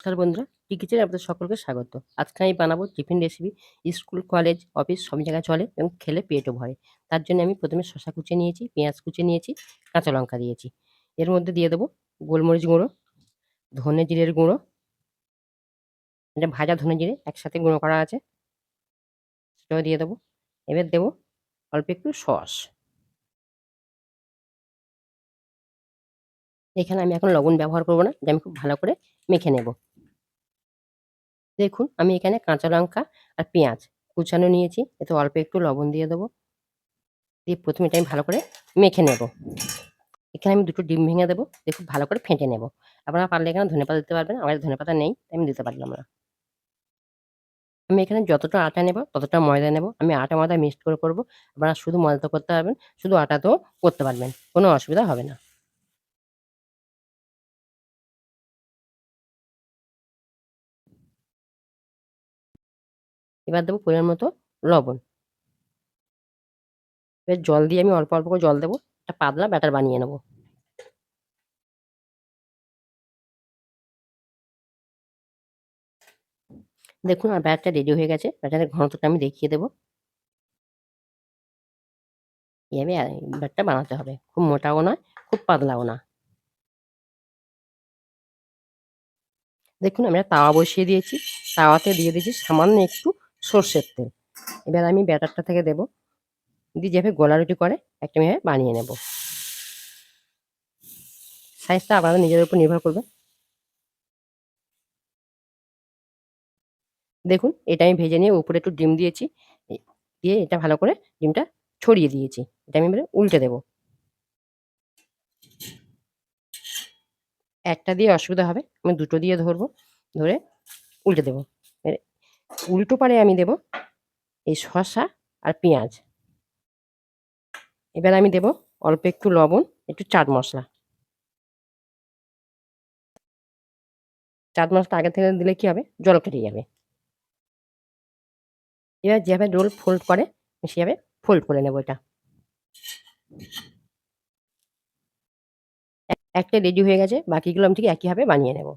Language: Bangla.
নমস্কার বন্ধুরা টিকিচের আপনাদের সকলকে স্বাগত। আজকে আমি বানাবো tiffin recipe school college office সব জায়গায় চলে এবং খেলে পেটও ভরে তার জন্য আমি প্রথমে শশা কুচে নিয়েছি, পেঁয়াজ কুচে নিয়েছি, কাঁচা লঙ্কা দিয়েছি। এর মধ্যে দিয়ে দেবো গোলমরিচ গুঁড়ো, ধনে জিরের গুঁড়ো, এটা ভাজা ধনে জিরে একসাথে গুঁড়ো করা আছে, সেটাও দিয়ে দেবো। এবার দেবো অল্প একটু সস। এখানে আমি এখন লবণ ব্যবহার করব না আমি খুব ভালো করে মেখে নেব। দেখুন, আমি এখানে কাঁচা লঙ্কা আর পেঁয়াজ কুচানো নিয়েছি, এতে অল্প একটু লবণ দিয়ে দেবো। দিয়ে প্রথমে এটা আমি ভালো করে মেখে নেব। এখানে আমি দুটো ডিম ভেঙে দেবো, দিয়ে খুব ভালো করে ফেটে নেব। আপনারা পারলে এখানে ধনে পাতা দিতে পারবেন আমার ধনে পাতা নেই আমি দিতে পারলাম না। আমি এখানে যতটা আটা নেব, ততটা ময়দা নেব, আমি আটা ময়দা মিক্সড করে করব। আপনারা শুধু ময়দা করতে পারবেন, শুধু আটাতেও করতে পারবেন, কোনো অসুবিধা হবে না। এবার দেবো পরিমাণ মতো লবণ। এবার জল দিয়ে আমি অল্প অল্প করে জল দেবো, একটা পাতলা ব্যাটার বানিয়ে নেব। দেখুন আর ব্যাটারটা রেডি হয়ে গেছে, ব্যাটারের ঘনত্বটা আমি দেখিয়ে দেবো। এইভাবে ব্যাটটা বানাতে হবে, খুব মোটাও নয়, খুব পাতলাও না। দেখুন আমরা তাওয়া বসিয়ে দিয়েছি, তাওয়াতে দিয়ে দিয়েছি সামান্য একটু সর্ষের তেল। এবার আমি ব্যাটারটা থেকে দেবো। দিয়ে যেভাবে গোলা রুটি করে, একটা আমি বানিয়ে নেব। সাইজটা আপনাদের নিজের উপর নির্ভর করবে। দেখুন, এটা আমি ভেজে নিয়ে উপরে একটু ডিম দিয়েছি। দিয়ে এটা ভালো করে ডিমটা ছড়িয়ে দিয়েছি। এটা আমি উল্টে দেব। একটা দিয়ে অসুবিধা হবে। আমি দুটো দিয়ে ধরবো, ধরে উল্টে দেবো। উল্টো পারে আমি দেব এই শসা আর পেঁয়াজ। এবার আমি দেব অল্প একটু লবণ, একটু চাট মশলা। চাট মশলা আগে থেকে দিলে কি হবে? জল কেটে যাবে। এবার যেভাবে রোল ফোল্ড করে, সেভাবে ফোল্ড করে নেব এটা। একটা রেডি হয়ে গেছে, বাকিগুলো আমি ঠিক একইভাবে বানিয়ে নেব।